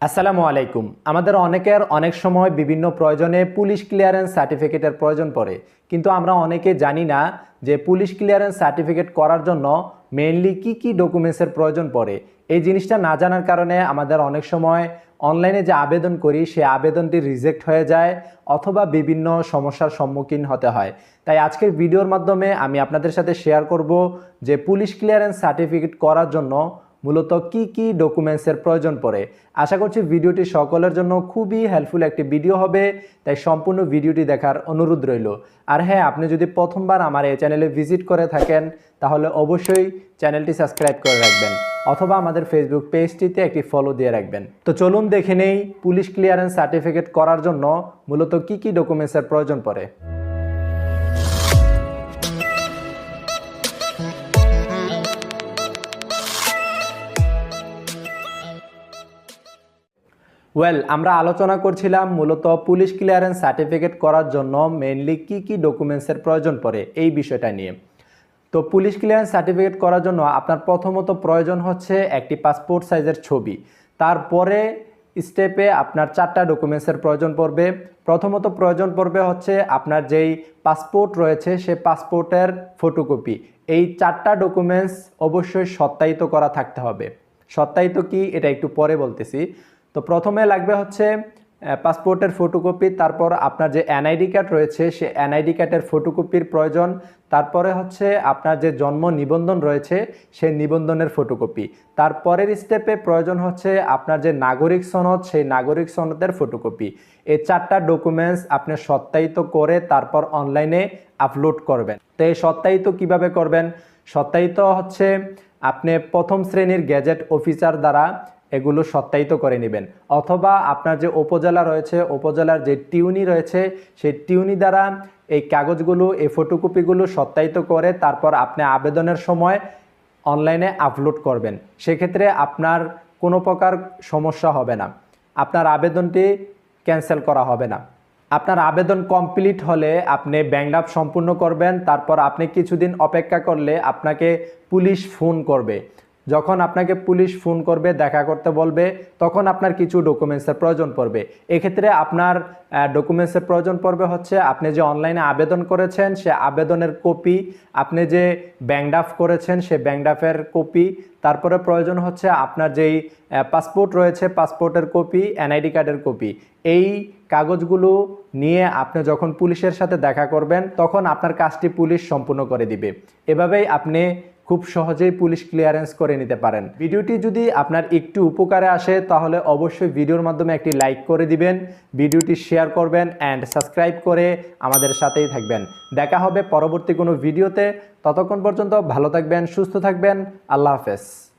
আসসালামু আলাইকুম। আমাদের অনেকের অনেক সময় বিভিন্ন প্রয়োজনে পুলিশ ক্লিয়ারেন্স সার্টিফিকেটের প্রয়োজন পড়ে। কিন্তু আমরা অনেকে জানি না যে পুলিশ ক্লিয়ারেন্স সার্টিফিকেট করার জন্য মেইনলি কি কি ডকুমেন্টসের প্রয়োজন পড়ে। এই জিনিসটা না জানার কারণে আমাদের অনেক সময় অনলাইনে যে আবেদন করি সেই আবেদনটি রিজেক্ট হয়ে যায় অথবা বিভিন্ন সমস্যার সম্মুখীন হতে হয়। তাই আজকের ভিডিওর মাধ্যমে আমি আপনাদের সাথে শেয়ার করব যে পুলিশ ক্লিয়ারেন্স সার্টিফিকেট করার জন্য মূলত কি কি ডকুমেন্টসের প্রয়োজন পড়ে। আশা করছি ভিডিওটি সকলের জন্য খুবই হেল্পফুল একটি ভিডিও হবে, তাই সম্পূর্ণ ভিডিওটি দেখার অনুরোধ রইল। আর হ্যাঁ আপনি যদি প্রথমবার আমার এই চ্যানেলে ভিজিট করে থাকেন, তাহলে অবশ্যই চ্যানেলটি সাবস্ক্রাইব করে রাখবেন, অথবা আমাদের ফেসবুক পেজটিতে একটি ফলো দিয়ে রাখবেন। তো চলুন দেখে নেই পুলিশ ক্লিয়ারেন্স সার্টিফিকেট করার জন্য মূলত কি কি ডকুমেন্টসের প্রয়োজন পড়ে। ওয়েল আমরা আলোচনা করছিলাম মূলত পুলিশ ক্লিয়ারেন্স সার্টিফিকেট করার জন্য মেনলি কি কি ডকুমেন্টসের প্রয়োজন পড়ে এই বিষয়টা নিয়ে। তো পুলিশ ক্লিয়ারেন্স সার্টিফিকেট করার জন্য আপনার প্রথমত প্রয়োজন হচ্ছে একটি পাসপোর্ট সাইজের ছবি। তারপরে স্টেপে আপনার চারটা ডকুমেন্টসের প্রয়োজন পড়বে। প্রথমত প্রয়োজন পড়বে হচ্ছে আপনার যেই পাসপোর্ট রয়েছে সে পাসপোর্টের ফটোকপি এই চারটা ডকুমেন্টস অবশ্যই সত্যায়িত করা থাকতে হবে। সত্যায়িত কি? এটা একটু পরে বলতেছি। তো প্রথমে লাগবে হচ্ছে পাসপোর্টের ফটোকপি তারপর আপনার যে এনআইডি কার্ড রয়েছে, সে এনআইডি কার্ডের ফটোকপির প্রয়োজন। তারপরে হচ্ছে আপনার যে জন্ম নিবন্ধন রয়েছে সেই নিবন্ধনের ফটোকপি তারপরের স্টেপে প্রয়োজন হচ্ছে আপনার যে নাগরিক সনদ, সেই নাগরিক সনদের ফটোকপি এই চারটা ডকুমেন্টস আপনি সত্যায়িত করে তারপর অনলাইনে আপলোড করবেন। তো এই সত্যায়িত কীভাবে করবেন? সত্যায়িত হচ্ছে, আপনি প্রথম শ্রেণির গ্যাজেট অফিসার দ্বারা এগুলো সত্যায়িত করে নেবেন। অথবা আপনার যে উপজেলা রয়েছে, উপজেলার যে টিউনি রয়েছে, সেই টিউনি দ্বারা এই কাগজগুলো, এই ফটোকপিগুলো সত্যায়িত করে তারপর আপনি আবেদনের সময় অনলাইনে আপলোড করবেন। সেক্ষেত্রে আপনার কোনো প্রকার সমস্যা হবে না। আপনার আবেদনটি ক্যান্সেল করা হবে না। আপনার আবেদন কমপ্লিট হলে আপনি ব্যাংক আপ সম্পূর্ণ করবেন, তারপর আপনি কিছুদিন অপেক্ষা করলে আপনাকে পুলিশ ফোন করবে। যখন আপনাকে পুলিশ ফোন করবে, দেখা করতে বলবে, তখন আপনার কিছু ডকুমেন্টসের প্রয়োজন পড়বে। এক্ষেত্রে আপনার ডকুমেন্টসের প্রয়োজন পড়বে হচ্ছে, আপনি যে অনলাইনে আবেদন করেছেন, সে আবেদনের কপি, আপনি যে ব্যাংডাফ করেছেন, সে ব্যাংডাফের কপি, তারপরে প্রয়োজন হচ্ছে আপনার যেই পাসপোর্ট রয়েছে, পাসপোর্টের কপি, এনআইডি কার্ডের কপি। এই কাগজগুলো নিয়ে আপনি যখন পুলিশের সাথে দেখা করবেন, তখন আপনার কাজটি পুলিশ সম্পূর্ণ করে দিবে। এভাবেই আপনি খুব সহজেই পুলিশ ক্লিয়ারেন্স করে নিতে পারেন। ভিডিওটি যদি আপনার একটু উপকারে আসে, তাহলে অবশ্যই ভিডিওর মাধ্যমে একটি লাইক করে দিবেন, ভিডিওটি শেয়ার করবেন অ্যান্ড সাবস্ক্রাইব করে আমাদের সাথেই থাকবেন। দেখা হবে পরবর্তী কোনো ভিডিওতে। ততক্ষণ পর্যন্ত ভালো থাকবেন, সুস্থ থাকবেন, আল্লাহ হাফেজ।